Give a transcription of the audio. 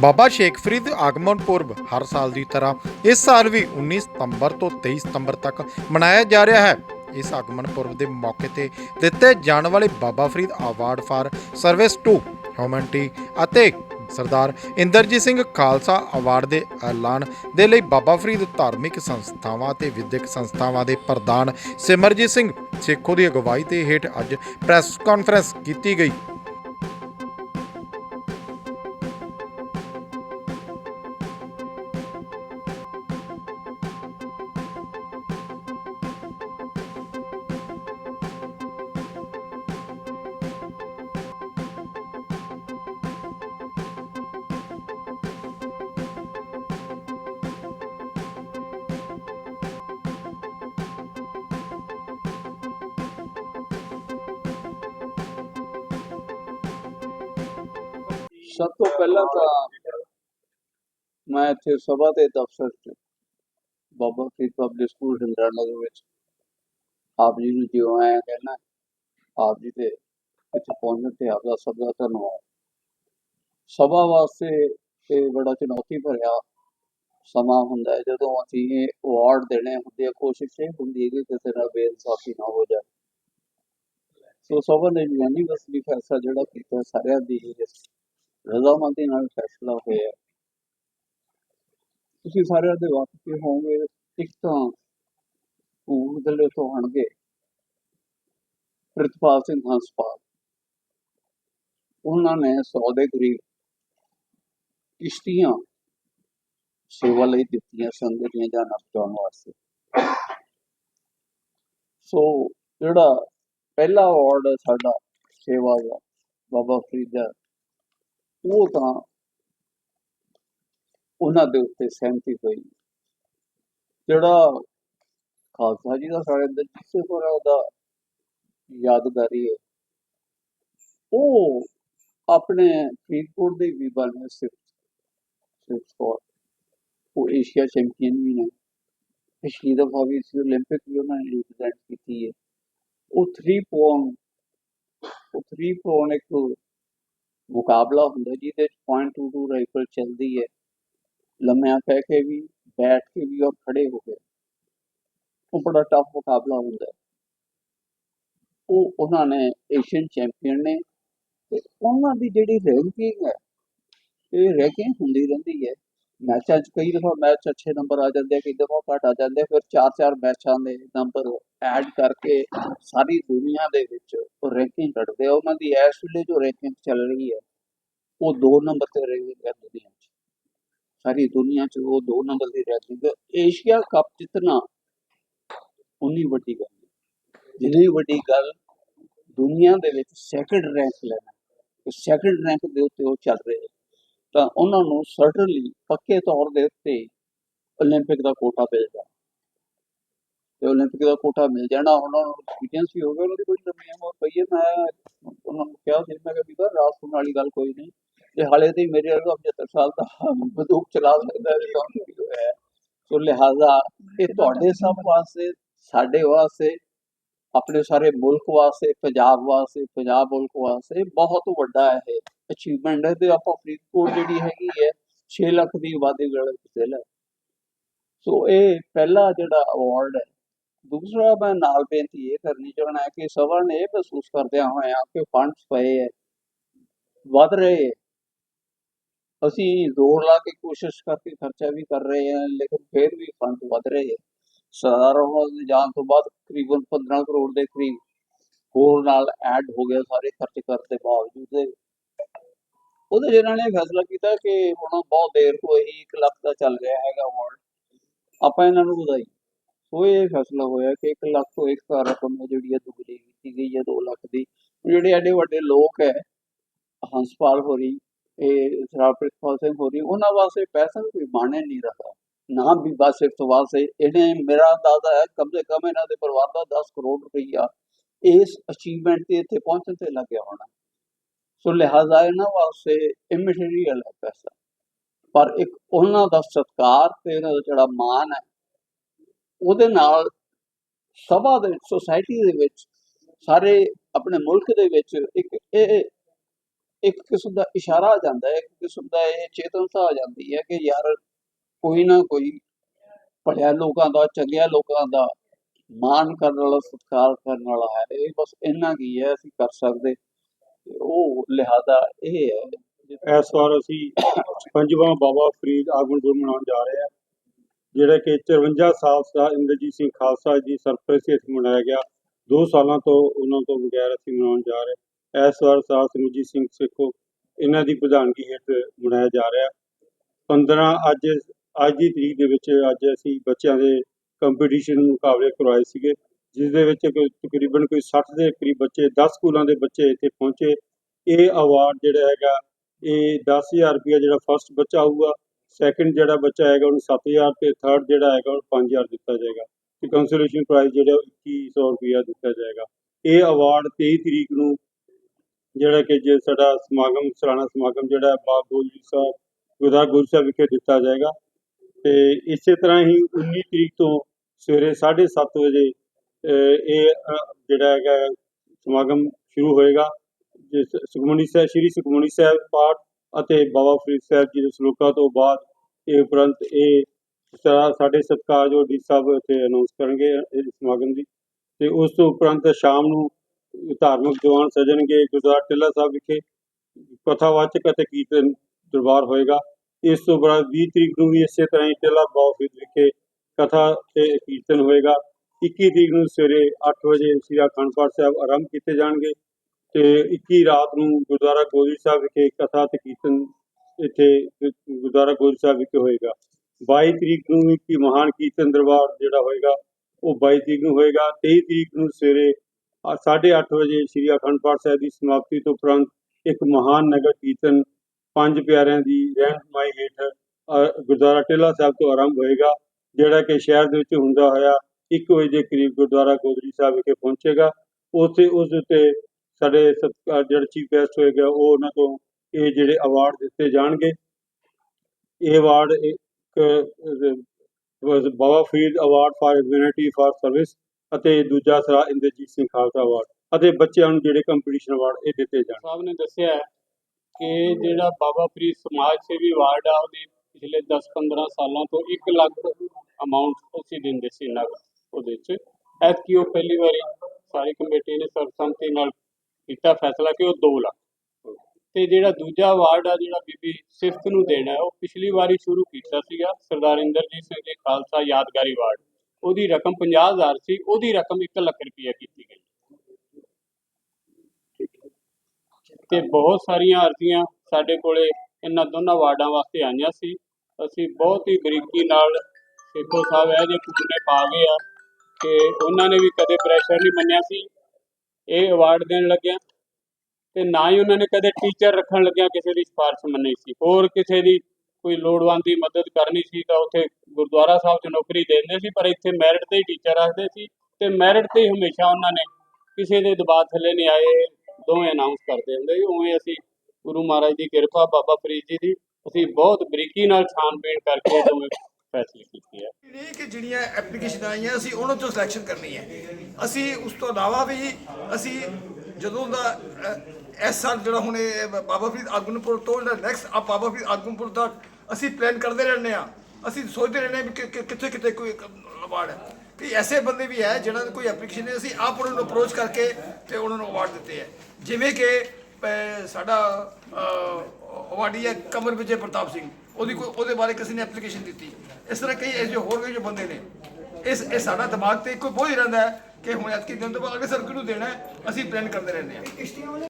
ਬਾਬਾ ਸ਼ੇਖ ਫਰੀਦ ਆਗਮਨ ਪੁਰਬ ਹਰ ਸਾਲ ਦੀ ਤਰ੍ਹਾਂ ਇਸ ਸਾਲ ਵੀ 19 ਸਤੰਬਰ ਤੋਂ 23 ਸਤੰਬਰ ਤੱਕ ਮਨਾਇਆ ਜਾ ਰਿਹਾ ਹੈ। ਇਸ ਆਗਮਨ ਪੁਰਬ ਦੇ ਮੌਕੇ ਤੇ ਦਿੱਤੇ ਜਾਣ ਵਾਲੇ Baba Farid award for service to humanity ਅਤੇ ਸਰਦਾਰ ਇੰਦਰਜੀਤ ਸਿੰਘ ਖਾਲਸਾ ਅਵਾਰਡ ਦੇ ਐਲਾਨ ਦੇ ਲਈ ਬਾਬਾ ਫਰੀਦ ਧਾਰਮਿਕ ਸੰਸਥਾਵਾਂ ਤੇ ਵਿਦਿਅਕ ਸੰਸਥਾਵਾਂ ਦੇ ਪ੍ਰਧਾਨ ਸਿਮਰਜੀਤ ਸਿੰਘ ਸੇਖੋ ਦੀ ਅਗਵਾਈ ਤੇ ਹੇਠ ਅੱਜ ਪ੍ਰੈਸ ਕਾਨਫਰੰਸ ਕੀਤੀ ਗਈ। ਸਭ ਤੋਂ ਪਹਿਲਾਂ ਤਾਂ ਮੈਂ ਇੱਥੇ ਸਭਾ ਦੇ ਦਫ਼ਤਰ 'ਚ ਬਾਬਾ ਫਰੀਦ ਪਬਲਿਕ ਸਕੂਲ ਹਿੰਦਰਾਣਾ ਦੇ ਵਿੱਚ ਆਪ ਜੀ ਨੂੰ ਜਿਉਂ ਆਇਆ ਕਹਿਣਾ ਆਪ ਜੀ ਦੇ ਇੱਥੇ ਪਹੁੰਚਣ ਤੇ ਆਪ ਦਾ ਸਭ ਦਾ ਧੰਨਵਾਦ। ਸਭਾ ਵਾਸਤੇ ਇਹ ਬੜਾ ਚੁਣੌਤੀ ਭਰਿਆ ਸਮਾਂ ਹੁੰਦਾ ਹੈ, ਜਦੋਂ ਅਸੀਂ ਇਹ ਅਵਾਰਡ ਦੇਣੇ ਹੁੰਦੇ ਆ, ਕੋਸ਼ਿਸ਼ ਇਹ ਹੁੰਦੀ ਹੈ ਕਿ ਕਿਸੇ ਨਾਲ ਬੇਇਨਸਾਫੀ ਨਾ ਹੋ ਜਾਏ। ਸੋ ਸਭਾ ਨੇ ਯੂਨੀਵਰਸਿਟੀ ਫੈਸਲਾ ਜਿਹੜਾ ਕੀਤਾ, ਸਾਰਿਆਂ ਦੀ ਰਜ਼ਾਮੰਦੀ ਨਾਲ ਫੈਸਲਾ ਹੋਇਆ। ਤੁਸੀਂ ਸਾਰਿਆਂ ਦੇ ਵਾਕਿਫ ਹੋਵੋਗੇ, ਇੱਕ ਤਾਂ ਪੂਰਦਲੇ ਤੋਂ ਆਣਗੇ ਪ੍ਰਿਤਪਾਲ ਸਿੰਘ ਹੰਸਪਾਲ, ਉਹਨਾਂ ਨੇ 100 ਦੇ ਕਰੀਬ ਕਿਸ਼ਤੀਆਂ ਸੇਵਾ ਲਈ ਦਿੱਤੀਆਂ ਸਨ, ਜਿਹੜੀਆਂ ਜਾਨਾਂ ਬਚਾਉਣ ਵਾਸਤੇ। ਸੋ ਜਿਹੜਾ ਪਹਿਲਾ ਅਵਾਰਡ ਸਾਡਾ, ਸੇਵਾ ਦਾ, ਬਾਬਾ ਫਰੀਦ ਦਾ ਉਹ ਤਾਂ ਉਹਨਾਂ ਦੇ ਉੱਤੇ ਸਹਿਮਤੀ ਹੋਈ ਜਿਹੜਾ ਖਾਲਸਾ ਜੀ ਦਾ ਸਾਡੇ ਅੰਦਰ ਜਿਸੇ ਕੋਲ ਉਹਦਾ ਯਾਦਗਾਰੀ ਹੈ ਉਹ ਆਪਣੇ ਫਰੀਦਕੋਟ ਦੇ ਵੀ ਬਣੇ ਸਿਫਤ ਸਿਫਤ ਕੌਰ ਉਹ ਏਸ਼ੀਆ ਚੈਂਪੀਅਨ ਵੀ ਨੇ ਪਿਛਲੀ ਦਫਾ ਵੀ ਸੀ 올림픽 ਵੀ ਉਹਨਾਂ ਨੇ ਰਿਪਰੈਜ਼ੈਂਟ ਕੀਤੀ ਹੈ ਉਹ 3 ਪੌਨ ਉਹ 3 ਪੌਨ ਇੱਕ ਮੁਕਾਬਲਾ ਹੁੰਦਾ ਜਿਹਦੇ ਚ 0.22 ਰਾਈਫਲ ਚੱਲਦੀ ਹੈ। ਲੰਮਿਆਂ ਪੈ ਕੇ ਵੀ, ਬੈਠ ਕੇ ਵੀ ਔਰ ਖੜੇ ਹੋ ਕੇ। ਉਹ ਬੜਾ ਟਫ ਮੁਕਾਬਲਾ ਹੁੰਦਾ ਹੈ। ਉਹ ਉਹਨਾਂ ਨੇ ਏਸ਼ੀਅਨ ਚੈਂਪੀਅਨ ਨੇ ਤੇ ਉਹਨਾਂ ਦੀ ਜਿਹੜੀ ਰੈਂਕਿੰਗ ਹੈ, ਇਹ ਰੈਂਕਿੰਗ ਹੁੰਦੀ ਰਹਿੰਦੀ ਹੈ। ਮੈਚਾਂ 'ਚ ਕਈ ਦਫਾ ਮੈਚ ਅੱਛੇ ਨੰਬਰ ਆ ਜਾਂਦੇ ਆ, ਕਈ ਦਫਾ ਘੱਟ ਆ ਜਾਂਦੇ ਫਿਰ ਚਾਰ ਚਾਰ ਮੈਚਾਂ ਦੇ ਨੰਬਰ ਐਡ ਕਰਕੇ ਸਾਰੀ ਦੁਨੀਆ ਦੇ ਵਿੱਚ ਉਹ ਰੈਂਕਿੰਗ ਕੱਢਦੇ ਆ। ਉਹਨਾਂ ਦੀ ਇਸ ਵੇਲੇ ਜੋ ਰੈਂਕਿੰਗ ਚੱਲ ਰਹੀ ਹੈ, ਉਹ ਦੋ ਨੰਬਰ ਤੇ ਰੈਂਕਿੰਗ ਹੈ ਦੁਨੀਆ 'ਚ। ਸਾਰੀ ਦੁਨੀਆ 'ਚ ਉਹ ਦੋ ਨੰਬਰ ਦੀ ਰੈਂਕਿੰਗ ਏਸ਼ੀਆ ਕੱਪ ਜਿੱਤਣਾ ਉਨੀ ਵੱਡੀ ਗੱਲ ਜਿੰਨੀ ਵੱਡੀ ਗੱਲ ਦੁਨੀਆ ਦੇ ਵਿੱਚ ਸੈਕਿੰਡ ਰੈਂਕ ਲੈਣਾ ਸੈਕਿੰਡ ਰੈਂਕ ਦੇ ਉੱਤੇ ਉਹ ਚੱਲ ਰਹੇ ਤਾਂ ਉਹਨਾਂ ਨੂੰ ਸਰਟਨਲੀ ਪੱਕੇ ਤੌਰ ਦੇ ਉੱਤੇ 올림픽 ਦਾ ਕੋਟਾ ਮਿਲਦਾ ਤੇ 올림픽 ਦਾ ਕੋਟਾ ਮਿਲ ਜਾਣਾ ਉਹਨਾਂ ਨੂੰ ਐਕਸਪੀਰੀਅੰਸ ਵੀ ਹੋ ਗਿਆ ਉਹਨਾਂ ਦੀ ਕੋਈ ਨਵੀਂ ਉਮਰ ਪਈ ਹੈ ਮੈਂ ਉਹਨਾਂ ਨੂੰ ਕਿਹਾ ਸੀ ਮੈਂ ਕਿਹਾ ਵੀ ਰਾਤ ਸੁਣਨ ਵਾਲੀ ਗੱਲ ਕੋਈ ਨਹੀਂ ਤੇ ਹਾਲੇ ਤੇ ਮੇਰੇ ਵਰਗਾ 75 ਸਾਲ ਦਾ ਬੰਦੂਕ ਚਲਾ ਸਕਦਾ ਹੈ ਤੁਹਾਨੂੰ ਵੀ ਹੋਇਆ ਸੋ ਲਿਹਾਜ਼ਾ ਇਹ ਤੁਹਾਡੇ ਸਭ ਵਾਸਤੇ ਸਾਡੇ ਵਾਸਤੇ ਆਪਣੇ ਸਾਰੇ ਮੁਲਕ ਵਾਸਤੇ, ਪੰਜਾਬ ਵਾਸਤੇ, ਪੰਜਾਬ ਮੁਲਕ ਵਾਸਤੇ ਬਹੁਤ ਵੱਡਾ ਇਹ ਅਚੀਵਮੈਂਟ ਹੈ ਤੇ ਆਪਾਂ ਫਰੀਦਕੋਟ ਜਿਹੜੀ ਹੈਗੀ ਹੈ 6 ਲੱਖ ਦੀ ਆਬਾਦੀ ਵਾਲਾ ਜ਼ਿਲ੍ਹਾ ਸੋ ਇਹ ਪਹਿਲਾ ਜਿਹੜਾ ਅਵਾਰਡ ਹੈ। ਦੂਸਰਾ ਮੈਂ ਨਾਲ ਬੇਨਤੀ ਇਹ ਕਰਨੀ ਚਾਹਣਾ ਹੈ ਕਿ ਸਭਾ ਨੇ ਇਹ ਮਹਿਸੂਸ ਕਰਦਿਆਂ ਹੋਇਆ ਕਿ ਫੰਡਸ ਪਏ ਹੈ, ਵਧ ਰਹੇ ਹੈ। ਅਸੀਂ ਜ਼ੋਰ ਲਾ ਕੇ ਕੋਸ਼ਿਸ਼ ਕਰਕੇ ਖਰਚਾ ਵੀ ਕਰ ਰਹੇ ਹਾਂ, ਲੇਕਿਨ ਫਿਰ ਵੀ ਫੰਡ ਵਧ ਰਹੇ ਹੈ। ਸਾਧਾਰਨ ਦੇ ਜਾਣ ਤੋਂ ਬਾਅਦ ਤਕਰੀਬਨ 15 ਕਰੋੜ ਦੇ ਕਰੀਬ ਹੋਰ ਨਾਲ ਐਡ ਹੋ ਗਿਆ ਸਾਰੇ ਖਰਚ ਕਰਨ ਦੇ ਬਾਵਜੂਦ। ਦੇ ਉਹਦੇ ਜਿਹਨਾਂ ਨੇ ਫੈਸਲਾ ਕੀਤਾ ਕਿ ਹੁਣ ਬਹੁਤ ਦੇਰ ਤੋਂ ਇਹੀ 1 ਲੱਖ ਦਾ ਚੱਲ ਰਿਹਾ ਹੈਗਾ ਅਵਾਰਡ ਆਪਾਂ ਇਹਨਾਂ ਨੂੰ ਵਧਾਈ। ਸੋ ਇਹ ਫੈਸਲਾ ਹੋਇਆ ਕਿ 1 ਲੱਖ ਤੋਂ ਇੱਕ ਰਕਮ ਜਿਹੜੀ ਹੈ ਦੁਗਣੀ ਕੀਤੀ ਗਈ ਹੈ 2 ਲੱਖ ਦੀ। ਜਿਹੜੇ ਐਡੇ ਵੱਡੇ ਲੋਕ ਹੈ, ਹੰਸਪਾਲ ਹੋ ਰਹੀ ਇਹ ਸਰਾਪ੍ਰਿਤਪਾਲ ਸਿੰਘ ਹੋ ਰਹੀ ਉਹਨਾਂ ਵਾਸਤੇ ਪੈਸਾ ਵੀ ਕੋਈ ਮਾਣੇ ਨਹੀਂ ਰੱਖਦਾ ਨਾ ਵੀ ਬਸ ਸਿਰਫ ਵਾਸਤੇ ਇਹਨੇ ਮੇਰਾ ਅੰਦਾਜ਼ਾ ਹੈ ਕਮ ਸੇ ਕਮ ਇਹਨਾਂ ਦੇ ਪਰਿਵਾਰ ਦਾ 10 ਕਰੋੜ ਰੁਪਈਆ ਇਸ ਅਚੀਵਮੈਂਟ ਤੇ ਇੱਥੇ ਪਹੁੰਚਣ ਤੇ ਲੱਗਿਆ ਹੋਣਾ। ਸੋ ਲਿਹਾਜ਼ਾ ਇਹਨਾਂ ਵਾਸਤੇ ਇਮਟੀਰੀਅਲ ਹੈ ਪੈਸਾ। ਪਰ ਇੱਕ ਉਹਨਾਂ ਦਾ ਸਤਕਾਰ ਤੇ ਇਹਨਾਂ ਦਾ ਜਿਹੜਾ ਮਾਣ ਹੈ, ਉਹਦੇ ਨਾਲ ਸਭਾ ਦੇ ਸੋਸਾਇਟੀ ਦੇ ਵਿੱਚ, ਸਾਰੇ ਆਪਣੇ ਮੁਲਕ ਦੇ ਵਿੱਚ ਇੱਕ ਇਹ, ਇੱਕ ਕਿਸਮ ਦਾ ਇਸ਼ਾਰਾ ਆ ਜਾਂਦਾ ਹੈ, ਇੱਕ ਕਿਸਮ ਦਾ ਇਹ ਚੇਤਨਤਾ ਆ ਜਾਂਦੀ ਹੈ ਕਿ ਯਾਰ ਕੋਈ ਨਾ ਕੋਈ ਭਲਿਆ ਲੋਕਾਂ ਦਾ, ਚੰਗਿਆ ਲੋਕਾਂ ਦਾ ਮਾਣ ਕਰਨ ਵਾਲਾ, ਸਤਿਕਾਰ ਕਰਨ ਵਾਲਾ ਹੈ। ਇਹ ਬਸ ਇੰਨਾ ਕੀ ਹੈ ਅਸੀਂ ਕਰ ਸਕਦੇ। ਉਹ ਲਿਹਾਜ਼ਾ ਇਹ ਹੈ ਇਸ ਵਾਰ ਅਸੀਂ ਪੰਜਵਾਂ ਬਾਬਾ ਫਰੀਦ ਆਗਮਨ ਗੁਰੂ ਮਨਾਉਣ ਜਾ ਰਹੇ ਹਾਂ, ਜਿਹੜਾ ਕਿ 54 ਸਾਲ ਦਾ ਇੰਦਰਜੀਤ ਸਿੰਘ ਖਾਲਸਾ ਜੀ ਸਰਪ੍ਰਸਤੀ ਵਿੱਚ ਮਨਾਇਆ ਗਿਆ। ਦੋ ਸਾਲਾਂ ਤੋਂ ਉਹਨਾਂ ਤੋਂ ਬਗੈਰ ਅਸੀਂ ਮਨਾਉਣ ਜਾ ਰਹੇ ਇਸ ਵਾਰ ਸਾਹ ਸਿਮਰਜੀਤ ਸਿੰਘ ਸੇਖੋ ਇਹਨਾਂ ਦੀ ਪ੍ਰਧਾਨਗੀ ਹੇਠ ਮਨਾਇਆ ਜਾ ਰਿਹਾ। 15 ਅੱਜ ਅੱਜ ਦੀ ਤਰੀਕ ਦੇ ਵਿੱਚ ਅੱਜ ਅਸੀਂ ਬੱਚਿਆਂ ਦੇ ਕੰਪੀਟੀਸ਼ਨ ਮੁਕਾਬਲੇ ਕਰਵਾਏ ਸੀਗੇ ਜਿਸ ਦੇ ਵਿੱਚ ਕੋਈ ਤਕਰੀਬਨ ਕੋਈ 60 ਦੇ ਕਰੀਬ ਬੱਚੇ 10 ਸਕੂਲਾਂ ਦੇ ਬੱਚੇ ਇੱਥੇ ਪਹੁੰਚੇ। ਇਹ ਅਵਾਰਡ ਜਿਹੜਾ ਹੈਗਾ, ਇਹ 10000 ਰੁਪਇਆ ਜਿਹੜਾ ਫਸਟ ਬੱਚਾ ਹੋਊਗਾ ਸੈਕੰਡ ਜਿਹੜਾ ਬੱਚਾ ਹੈਗਾ ਉਹਨੂੰ 7000 ਤੇ ਥਰਡ ਜਿਹੜਾ ਹੈਗਾ ਉਹਨੂੰ 5000 ਦਿੱਤਾ ਜਾਏਗਾ ਤੇ ਕੰਸੋਲੇਸ਼ਨ ਪ੍ਰਾਈਜ਼ ਜਿਹੜਾ ਉਹ 2100 ਰੁਪਇਆ ਦਿੱਤਾ ਜਾਏਗਾ। ਇਹ ਅਵਾਰਡ 23 ਤਰੀਕ ਨੂੰ ਜਿਹੜਾ ਕਿ ਜੇ ਸਾਡਾ ਸਮਾਗਮ, ਸਾਲਾਨਾ ਸਮਾਗਮ ਜਿਹੜਾ ਹੈ, ਬਾਬਾ ਗੋਲਜੀ ਸਾਹਿਬ ਗੁਰਦਾਸਪੁਰ ਗੁਰੂ ਸਾਹਿਬ ਵਿਖੇ ਦਿੱਤਾ ਜਾਏਗਾ। ਤੇ ਇਸੇ ਤਰ੍ਹਾਂ ਹੀ 19 ਤਰੀਕ ਤੋਂ ਸਵੇਰੇ 7:30 ਵਜੇ ਇਹ ਜਿਹੜਾ ਹੈਗਾ ਸਮਾਗਮ ਸ਼ੁਰੂ ਹੋਏਗਾ ਸੁਖਮਨੀ ਸਾਹਿਬ, ਸ੍ਰੀ ਸੁਖਮਨੀ ਸਾਹਿਬ ਪਾਠ ਅਤੇ ਬਾਬਾ ਫਰੀਦ ਸਾਹਿਬ ਜੀ ਦੇ ਸਲੋਕਾਂ ਤੋਂ ਬਾਅਦ ਇਹ ਉਪਰੰਤ ਇਹ ਸਾ- ਸਾਡੇ ਸਤਿਕਾਰਯੋਗ ਡੀ ਸਾਹਿਬ ਇੱਥੇ ਅਨਾਉਂਸ ਕਰਨਗੇ ਇਸ ਸਮਾਗਮ ਦੀ। ਤੇ ਉਸ ਤੋਂ ਉਪਰੰਤ ਸ਼ਾਮ ਨੂੰ ਧਾਰਮਿਕ ਦੀਵਾਨ ਸਜਣਗੇ ਗੁਰਦੁਆਰਾ ਟਿੱਲਾ ਸਾਹਿਬ ਵਿਖੇ, ਕਥਾਵਾਚਕ ਅਤੇ ਕੀਰਤਨ ਦਰਬਾਰ ਹੋਏਗਾ। ਇਸ ਤੋਂ ਬਾਅਦ 20 ਤਰੀਕ ਨੂੰ ਵੀ ਇਸੇ ਤਰ੍ਹਾਂ ਹੀ ਟਿੱਲਾ ਬਾਬਾ ਵਿਖੇ ਕਥਾ ਤੇ ਕੀਰਤਨ ਹੋਏਗਾ। 21 ਤਰੀਕ ਨੂੰ ਸਵੇਰੇ 8 ਵਜੇ ਸ੍ਰੀ ਅਖੰਡ ਪਾਠ ਸਾਹਿਬ ਆਰੰਭ ਕੀਤੇ ਜਾਣਗੇ ਤੇ 21 ਰਾਤ ਨੂੰ ਗੁਰਦੁਆਰਾ ਗੋਰੀ ਸਾਹਿਬ ਵਿਖੇ ਕਥਾ ਤੇ ਕੀਰਤਨ ਇੱਥੇ ਗੁਰਦੁਆਰਾ ਗੋਰੀ ਸਾਹਿਬ ਵਿਖੇ ਹੋਏਗਾ। 22 ਤਰੀਕ ਨੂੰ ਇੱਕ ਮਹਾਨ ਕੀਰਤਨ ਦਰਬਾਰ ਜਿਹੜਾ ਹੋਏਗਾ, ਉਹ 22 ਤਰੀਕ ਨੂੰ ਹੋਏਗਾ। 23 ਤਰੀਕ ਨੂੰ ਸਵੇਰੇ 8:30 ਵਜੇ ਸ੍ਰੀ ਅਖੰਡ ਪਾਠ ਸਾਹਿਬ ਦੀ ਸਮਾਪਤੀ ਤੋਂ ਉਪਰੰਤ ਇੱਕ ਮਹਾਨ ਨਗਰ ਕੀਰਤਨ ਪੰਜ ਪਿਆਰਿਆਂ ਦੀ ਰਹਿਨਮਾਈ ਹੇਠ ਗੁਰਦੁਆਰਾ ਟਿੱਲਾ ਸਾਹਿਬ ਤੋਂ ਆਰੰਭ ਹੋਏਗਾ, ਜਿਹੜਾ ਕਿ ਸ਼ਹਿਰ ਦੇ ਵਿੱਚ ਹੁੰਦਾ ਹੋਇਆ 1 ਵਜੇ ਦੇ ਕਰੀਬ ਗੁਰਦੁਆਰਾ ਗੋਦਰੀ ਸਾਹਿਬ ਵਿਖੇ ਪਹੁੰਚੇਗਾ। ਉੱਥੇ ਉਸ ਉੱਤੇ ਸਾਡੇ ਸਤਿਕਾਰ ਜਿਹੜਾ ਚੀਫ ਗੈਸਟ ਹੋਏਗਾ, ਉਹ ਉਹਨਾਂ ਤੋਂ ਇਹ ਜਿਹੜੇ ਅਵਾਰਡ ਦਿੱਤੇ ਜਾਣਗੇ। ਇਹ ਅਵਾਰਡ ਇੱਕ Baba Farid award for unity for service ਅਤੇ ਦੂਜਾ ਸਰਾ ਇੰਦਰਜੀਤ ਸਿੰਘ ਖਾਲਸਾ ਅਵਾਰਡ ਅਤੇ ਬੱਚਿਆਂ ਨੂੰ ਜਿਹੜੇ ਕੰਪੀਟੀਸ਼ਨ ਅਵਾਰਡ ਇਹ ਦਿੱਤੇ ਜਾਣ ਸਾਹਿਬ ਨੇ ਦੱਸਿਆ ਹੈ ਕਿ ਜਿਹੜਾ ਬਾਬਾ ਫਰੀਦ ਸਮਾਜ ਸੇਵੀ ਵਾਰਡ ਆ, ਉਹਦੇ ਪਿਛਲੇ 10-15 ਸਾਲਾਂ ਤੋਂ 1 ਲੱਖ ਅਮਾਉਂਟ ਅਸੀਂ ਦਿੰਦੇ ਸੀ ਨਗ ਉਹਦੇ ਚ। ਐਤਕੀ ਉਹ ਪਹਿਲੀ ਵਾਰੀ ਸਾਰੀ ਕਮੇਟੀ ਨੇ ਸਰਬਸੰਮਤੀ ਨਾਲ ਕੀਤਾ ਫੈਸਲਾ ਕਿ ਉਹ 2 ਲੱਖ। ਤੇ ਜਿਹੜਾ ਦੂਜਾ ਵਾਰਡ ਆ, ਜਿਹੜਾ ਬੀਬੀ ਸਿਫਤ ਨੂੰ ਦੇਣਾ, ਉਹ ਪਿਛਲੀ ਵਾਰੀ ਸ਼ੁਰੂ ਕੀਤਾ ਸੀਗਾ, ਸਰਦਾਰ ਇੰਦਰਜੀਤ ਸਿੰਘ ਜੀ ਖਾਲਸਾ ਯਾਦਗਾਰੀ ਵਾਰਡ। ਉਹਦੀ ਰਕਮ 50000 ਸੀ, ਉਹਦੀ ਰਕਮ 1 ਲੱਖ ਰੁਪਈਆ ਕੀਤੀ ਗਈ। ਤੇ ਬਹੁਤ ਸਾਰੀਆਂ ਅਰਜ਼ੀਆਂ ਸਾਡੇ ਕੋਲੇ ਇਹਨਾਂ ਦੋਨਾਂ ਵਾਰਡਾਂ ਵਾਸਤੇ ਆਈਆਂ ਸੀ। ਅਸੀਂ ਬਹੁਤ ਹੀ ਬਰੀਕੀ ਨਾਲ ਸੇਖੋ ਸਾਹਿਬ ਇਹ ਜੇ ਕੁੱਤੇ ਪਾ ਗਏ ਆ ਕਿ ਉਹਨਾਂ ਨੇ ਵੀ ਕਦੇ ਪ੍ਰੈਸ਼ਰ ਨਹੀਂ ਮੰਨਿਆ ਸੀ। ਇਹ ਅਵਾਰਡ ਦੇਣ ਲੱਗਿਆ ਤੇ ਨਾ ਹੀ ਉਹਨਾਂ ਨੇ ਕਦੇ ਟੀਚਰ ਰੱਖਣ ਲੱਗਿਆ ਕਿਸੇ ਦੀ ਸਿਫਾਰਿਸ਼ ਮੰਨੀ ਸੀ। ਹੋਰ ਕਿਸੇ ਦੀ ਕੋਈ ਲੋੜਵੰਦ ਦੀ ਮਦਦ ਕਰਨੀ ਸੀ ਤਾਂ ਉੱਥੇ ਗੁਰਦੁਆਰਾ ਸਾਹਿਬ 'ਚ ਨੌਕਰੀ ਦੇ ਦਿੰਦੇ ਸੀ, ਪਰ ਇੱਥੇ ਮੈਰਿਟ ਤੇ ਹੀ ਟੀਚਰ ਰੱਖਦੇ ਸੀ ਤੇ ਮੈਰਿਟ ਤੇ ਹੀ ਹਮੇਸ਼ਾ ਉਹਨਾਂ ਨੇ ਕਿਸੇ ਦੇ ਦਬਾਅ ਥੱਲੇ ਨਹੀਂ ਆਏ। ਦੋਵੇਂ ਅਨਾਉਂਸ ਕਰਦੇ ਹੁੰਦੇ ਉਵੇਂ ਅਸੀਂ ਗੁਰੂ ਮਹਾਰਾਜ ਦੀ ਕਿਰਪਾ, ਬਾਬਾ ਫਰੀਦ ਜੀ ਦੀ ਅਸੀਂ ਬਹੁਤ ਬਰੀਕੀ ਨਾਲ ਛਾਣਬੀਣ ਕਰਕੇ ਦੋਵੇਂ ਫੈਸਲੇ ਕੀਤੇ ਆ। ਨਹੀਂ ਕਿ ਜਿਹੜੀਆਂ ਐਪਲੀਕੇਸ਼ਨ ਆਈਆਂ, ਅਸੀਂ ਉਹਨਾਂ ਤੋਂ ਸਿਲੈਕਸ਼ਨ ਕਰਨੀ ਹੈ। ਅਸੀਂ ਉਸ ਤੋਂ ਇਲਾਵਾ ਵੀ ਅਸੀਂ ਜਦੋਂ ਦਾ ਇਸ ਸਾਲ ਜਿਹੜਾ ਹੁਣ ਬਾਬਾ ਫਰੀਦ ਆਗਮਨਪੁਰ ਤੋਂ ਜਿਹੜਾ ਨੈਕਸਟ ਆ ਬਾਬਾ ਫਰੀਦ ਆਗਮਨਪੁਰ ਦਾ ਅਸੀਂ ਪਲਾਨ ਕਰਦੇ ਰਹਿੰਦੇ ਆ ਅਸੀਂ ਸੋਚਦੇ ਰਹਿੰਦੇ ਕਿ- ਕਿੱਥੇ ਕਿੱਥੇ ਕੋਈ ਅਵਾਰਡ ਹੈ। ਕਿ ਐਸੇ ਬੰਦੇ ਵੀ ਹੈ ਜਿਹਨਾਂ ਦੀ ਕੋਈ ਐਪਲੀਕੇਸ਼ਨ ਨਹੀਂ, ਅਸੀਂ ਆਪ ਉਹਨਾਂ ਨੂੰ ਅਪਰੋਚ ਕਰਕੇ ਤੇ ਉਹਨਾਂ ਨੂੰ ਅਵਾਰਡ ਦਿੱਤੇ ਹੈ। ਜਿਵੇਂ ਕਿ ਸਾਡਾ ਅਵਾਰਡੀ ਹੈ ਕਮਰ ਵਿਜੇ ਪ੍ਰਤਾਪ ਸਿੰਘ। ਉਹਦੀ ਕੋਈ, ਉਹਦੇ ਬਾਰੇ ਕਿਸੇ ਨੇ ਐਪਲੀਕੇਸ਼ਨ ਦਿੱਤੀ। ਇਸ ਤਰ੍ਹਾਂ ਕਈ ਐਸੇ ਹੋਰ ਵੀ ਜੋ ਬੰਦੇ ਨੇ। ਇਸ, ਇਹ ਸਾਡਾ ਦਿਮਾਗ ਤੇ ਕੋਈ ਬੋਝ ਰਹਿੰਦਾ ਹੈ ਕਿ ਹੁਣ ਐਤਕੀ ਦਿਨ ਤੋਂ ਬਾਅਦ ਅਗਲੇ ਸਰਕਲ ਨੂੰ ਦੇਣਾ ਅਸੀਂ ਪਲਾਨ ਕਰਦੇ ਰਹਿੰਦੇ ਹਾਂ।